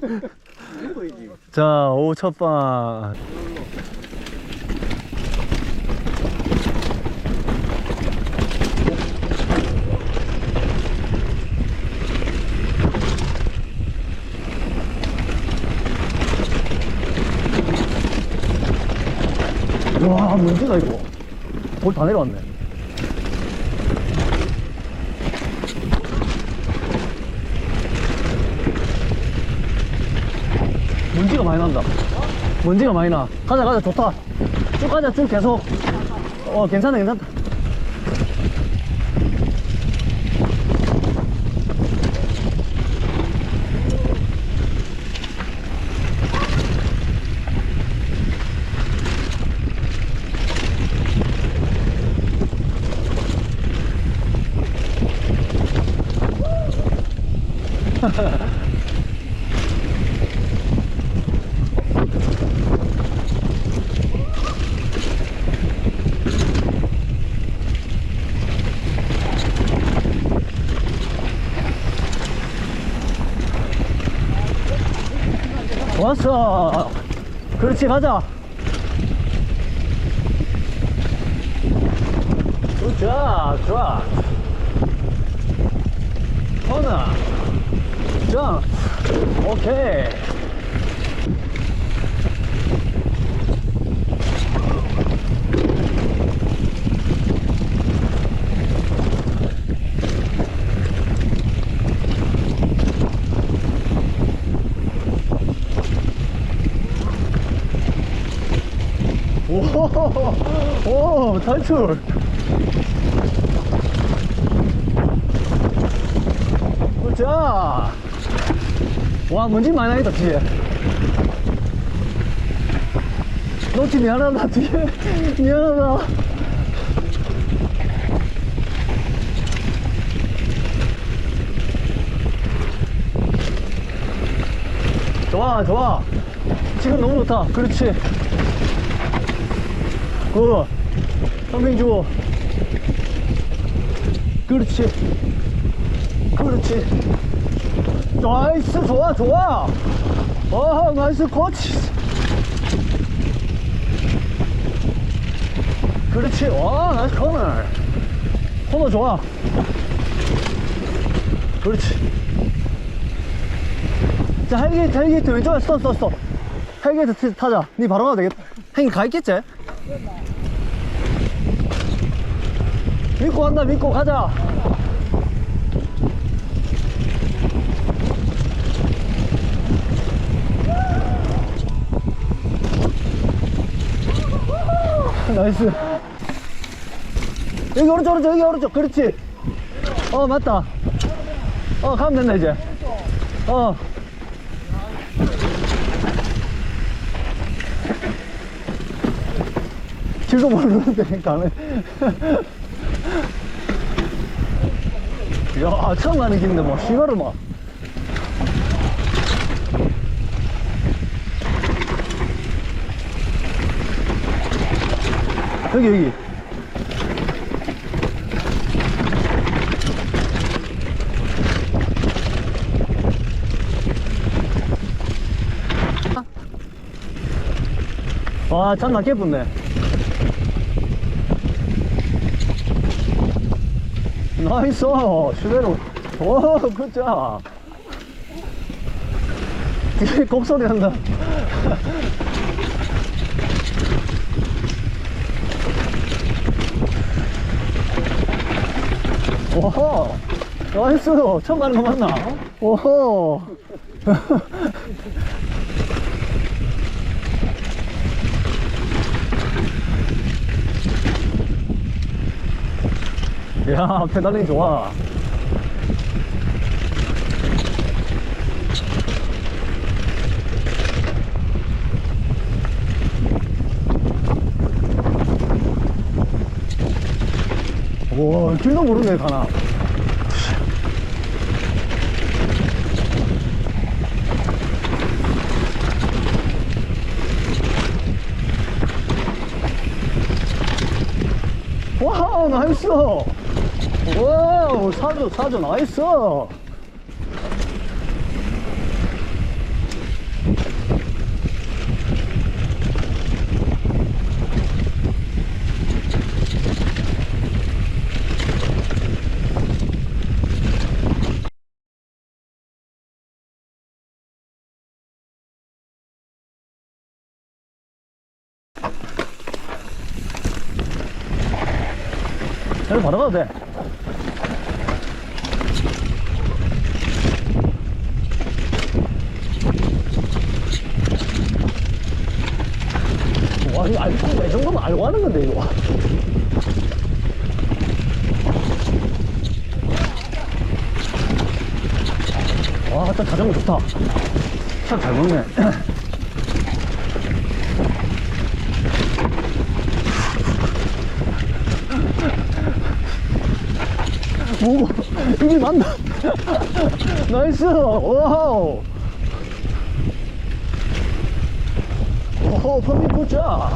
자, 오 첫방. 와, 문제가 이거. 돌다 내려왔네. 먼지가 많이 난다. 먼지가 많이 나. 가자, 가자, 좋다. 쭉 가자, 쭉 계속. 어, 괜찮아, 괜찮다. 왔어. 그렇지, 가자. 굿자, 좋아. 터나. 점. 오케이. 오, 오, 탈출. 자, 와, 먼지 많이 나겠다, 뒤에. 놓치 미안하다, 뒤에. 미안하다. 좋아, 좋아. 지금 너무 좋다. 그렇지. 굿. 선생주. 그렇지. 그렇지. 나이스, 좋아, 좋아. 어, 나이스, 코치. 그렇지. 와, 나이스 코너. 코너 좋아. 그렇지. 자, 헬기트, 헬기트 왼쪽에 스톱, 스톱, 스톱. 헬기트 타자. 니 바로 가도 되겠다. 형님 가 있겠지? 믿고 간다 믿고 가자. 나이스. 여기 오른쪽 오른쪽 여기 오른쪽. 그렇지. 어 맞다. 어 가면 된다 이제. 어 길도 모르는데 가네 야, 처음 가는 길인데 뭐, 시가를 막. 여기, 여기. 와, 참 낮게 붙네. 나이스. 슈베로 오 굿자 뒤에 곡소리 한다. 오호. 나이스. 처음 가는 거 맞나? 오호 야 페달링 좋아. 와 길도 모르네 가나. 와 나이스 오, 사주, 사주, 나이스! 여기 바로 가도 돼. 알고, 이 정도면 알고 하는 건데, 이거. 와, 일단 자전거 좋다. 참잘 먹네. 오, 이게 맞나? 나이스! 와우! 오호, 펌핑 굿자!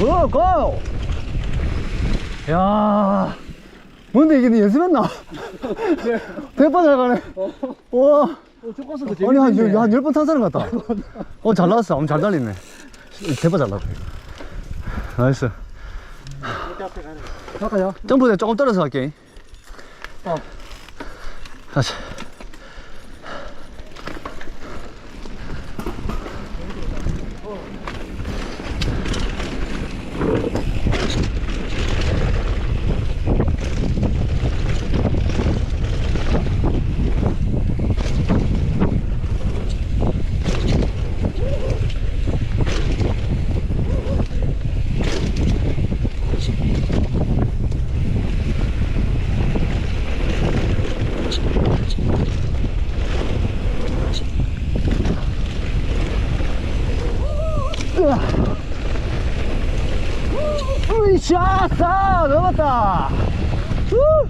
오, 고! 야 뭔데 이게 니 연습했나? 대파 잘 가네. 와. 초코스도 아니 한, 열- 한 10번 탄사는 것 같다 어 잘 나왔어 엄청 잘 달리네 대박 잘 나왔어 나이스 갈까요? 점프대 조금 떨어서 갈게 어. 다시 으이샤싸 넘었다 우!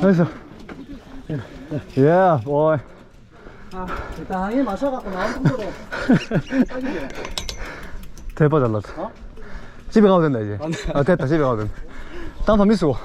나이스. 예 보이 아, 적당히 마셔갖고 나온 딱이죠. 대박 잘 났어 어? 집에 가도 된다 이제. 아 됐다 집에 가도 된다 판 미스고